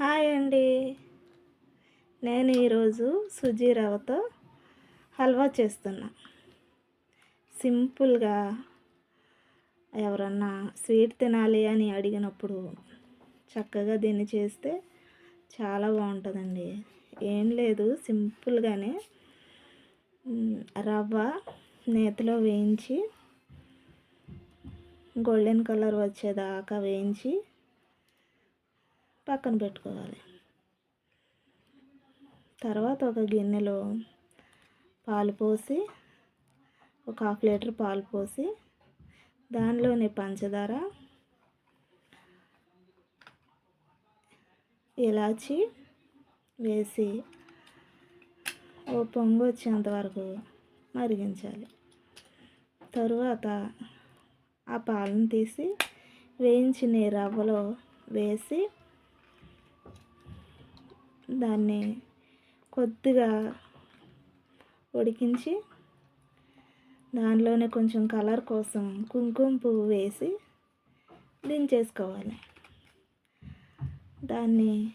Hi అండి. నేను ఈరోజు సుజీ రవ్వతో హల్వా చేస్తున్నా. సింపుల్గా ఎవరన్నా స్వీట్ తినాలి అని అడిగినప్పుడు చక్కగా దీన్ని చేస్తే చాలా బాగుంటుందండి. ఏం లేదు సింపుల్గానే రవ్వ నేతిలో వేయించి గోల్డెన్ కలర్ వచ్చేదాకా వేయించి పక్కన పెట్టుకోవాలి. తర్వాత ఒక గిన్నెలో పాలు పోసి ఒక హాఫ్ లీటర్ పాలు పోసి దానిలోని పంచదార ఇలాచి వేసి ఓ పొంగు వచ్చేంత వరకు మరిగించాలి. తరువాత ఆ పాలను తీసి వేయించిన రవ్వలో వేసి దాన్ని కొద్దిగా ఉడికించి దానిలోనే కొంచెం కలర్ కోసం కుంకుమ పువ్వు వేసి దించేసుకోవాలి. దాన్ని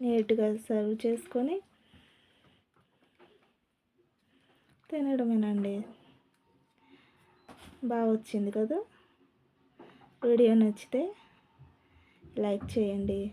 నీట్గా సర్వ్ చేసుకొని తినడమేనండి. బాగా వచ్చింది కదా? వీడియో నచ్చితే లైక్ చేయండి.